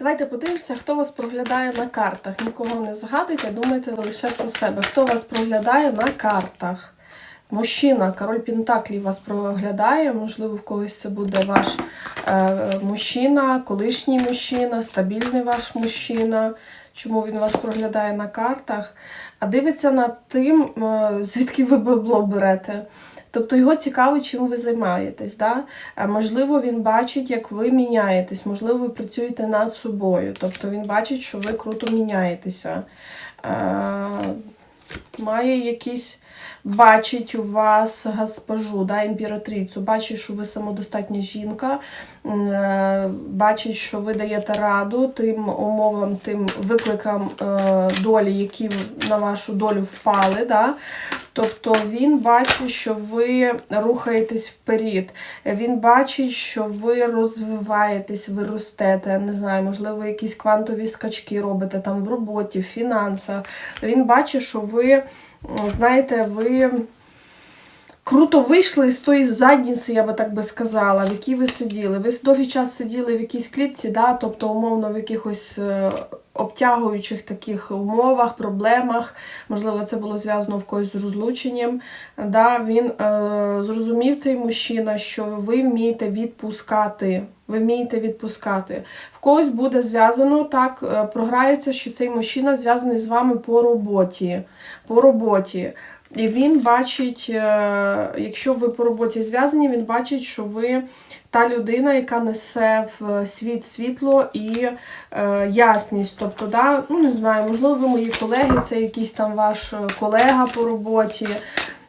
Давайте подивимося, хто вас проглядає на картах. Нікого не згадуйте, думайте лише про себе. Хто вас проглядає на картах? Мужчина, король Пентаклів вас проглядає, можливо, в когось це буде ваш е, мужчина, колишній мужчина, стабільний ваш мужчина. Чому він вас проглядає на картах? А дивиться над тим, е, звідки ви бабло берете. Тобто його цікаво, чим ви займаєтесь. Да? Можливо, він бачить, як ви міняєтесь, можливо, ви працюєте над собою. Тобто він бачить, що ви круто міняєтеся. Має якісь. Бачить у вас госпожу, да, імператрицю, бачить, що ви самодостатня жінка, е, бачить, що ви даєте раду тим умовам, тим викликам е, долі, які на вашу долю впали. Да? Тобто він бачить, що ви рухаєтесь вперед. Він бачить, що ви розвиваєтесь, ви ростете. Не знаю, можливо, якісь квантові скачки робите там в роботі, в фінансах. Він бачить, що ви, знаєте, ви. Круто вийшли з тої задніці, я би так би сказала, в якій ви сиділи. Ви довгий час сиділи в якійсь клітці, да? тобто, умовно, в якихось е, обтягуючих таких умовах, проблемах. Можливо, це було зв'язано в когось з розлученням. Да? Він е, зрозумів цей мужчина, що ви вмієте відпускати. Ви вмієте відпускати. В когось буде зв'язано так, е, програється, що цей мужчина зв'язаний з вами по роботі. По роботі. І він бачить, е, якщо ви по роботі зв'язані, він бачить, що ви та людина, яка несе в світ світло і е, ясність. Тобто, да, ну не знаю, можливо, ви мої колеги, це якийсь там ваш колега по роботі.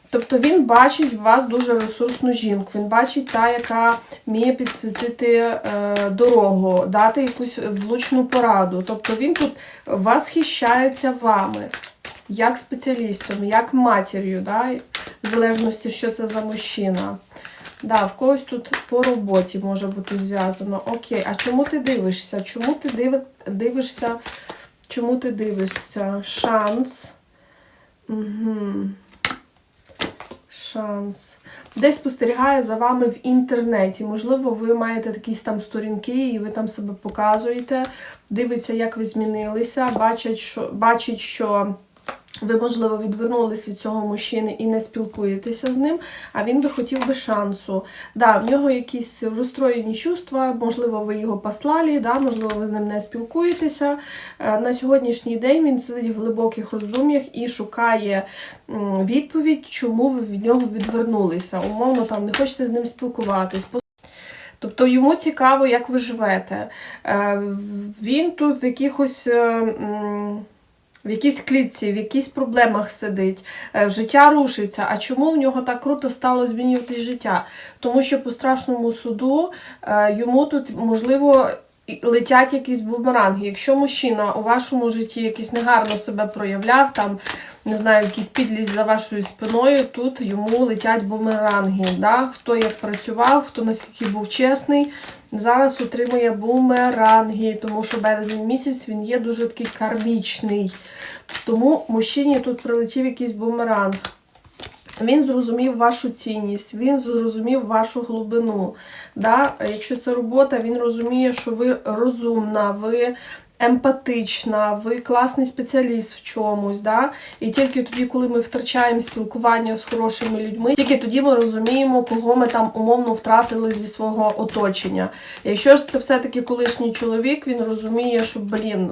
Тобто він бачить в вас дуже ресурсну жінку. Він бачить та, яка вміє підсвітити е, дорогу, дати якусь влучну пораду. Тобто він тут восхищається вами як спеціалістом, як матір'ю, да? в залежності, що це за мужчина. Да, в когось тут по роботі може бути зв'язано. Окей, а чому ти дивишся? Чому ти диви- дивишся? Чому ти дивишся? Шанс. Угу. Шанс. Десь спостерігає за вами в інтернеті. Можливо, ви маєте якісь там сторінки, і ви там себе показуєте, дивиться, як ви змінилися, бачить, що, бачить, що ви, можливо, відвернулись від цього мужчини і не спілкуєтеся з ним, а він би хотів би шансу. Да, в нього якісь розстроєні чувства, можливо, ви його послали, да, можливо, ви з ним не спілкуєтеся. Е, На сьогоднішній день він сидить в глибоких роздум'ях і шукає відповідь, чому ви від нього відвернулися. Умовно, там не хочете з ним спілкуватись. Тобто йому цікаво, як ви живете. Е, Він тут в якихось. В якійсь клітці, в якихось проблемах сидить, е, життя рушиться. А чому в нього так круто стало змінювати життя? Тому що по страшному суду е, йому тут, можливо, летять якісь бумеранги. Якщо мужчина у вашому житті якийсь негарно себе проявляв, там, не знаю, якийсь підлість за вашою спиною, тут йому летять бумеранги. Да? Хто як працював, хто наскільки був чесний, зараз отримує бумеранги, тому що березень місяць він є дуже такий кармічний. Тому мужчині тут прилетів якийсь бумеранг. Він зрозумів вашу цінність, він зрозумів вашу глибину. Да? Якщо це робота, він розуміє, що ви розумна, ви емпатична, ви класний спеціаліст в чомусь. Да? І тільки тоді, коли ми втрачаємо спілкування з хорошими людьми, тільки тоді ми розуміємо, кого ми там умовно втратили зі свого оточення. Якщо ж це все-таки колишній чоловік, він розуміє, що, блін.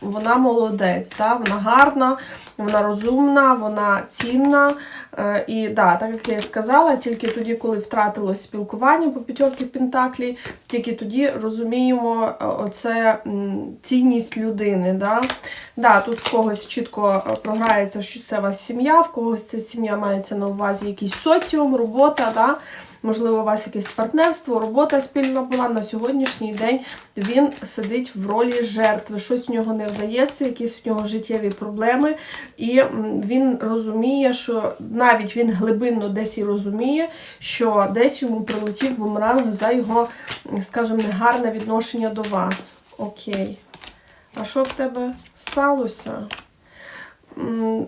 Вона молодець, да? вона гарна, вона розумна, вона цінна. Е, І да, так як я і сказала, тільки тоді, коли втратилось спілкування по п'ятерки Пентаклі, тільки тоді розуміємо е, оце цінність людини. Да? Да, тут в когось чітко е, програється, що це вас сім'я, в когось ця сім'я мається на увазі якийсь соціум, робота. Да? Можливо, у вас якесь партнерство, робота спільна була. На сьогоднішній день він сидить в ролі жертви. Щось в нього не вдається, якісь в нього життєві проблеми. І він розуміє, що навіть він глибинно десь і розуміє, що десь йому прилетів бумеранг за його, скажімо, негарне відношення до вас. Окей. А що в тебе сталося?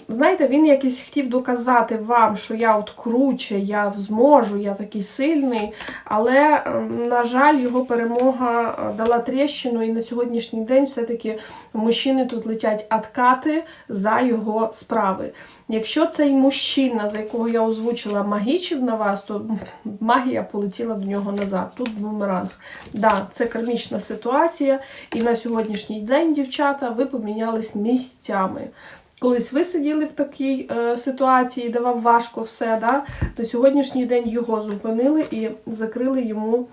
Знаєте, він якийсь хотів доказати вам, що я от круче, я зможу, я такий сильний. Але, ем, на жаль, його перемога е, дала тріщину, і на сьогоднішній день все-таки мужчини тут летять откати за його справи. Якщо цей мужчина, за якого я озвучила, магічив на вас, то магія полетіла в нього назад. Тут бумеранг. Да, це кармічна ситуація, і на сьогоднішній день, дівчата, ви помінялись місцями. Колись ви сиділи в такій е, ситуації, де вам важко все, да? на сьогоднішній день його зупинили і закрили йому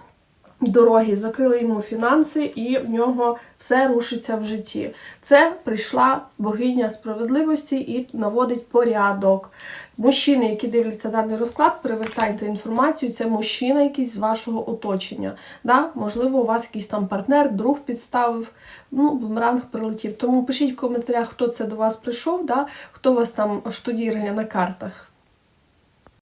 дороги, закрили йому фінанси, і в нього все рушиться в житті. Це прийшла богиня справедливості і наводить порядок. Мужчини, які дивляться даний розклад, привертайте інформацію. Це мужчина якийсь з вашого оточення. Да? Можливо, у вас якийсь там партнер, друг підставив, ну, бумеранг прилетів. Тому пишіть в коментарях, хто це до вас прийшов, да? хто вас там штудірує на картах.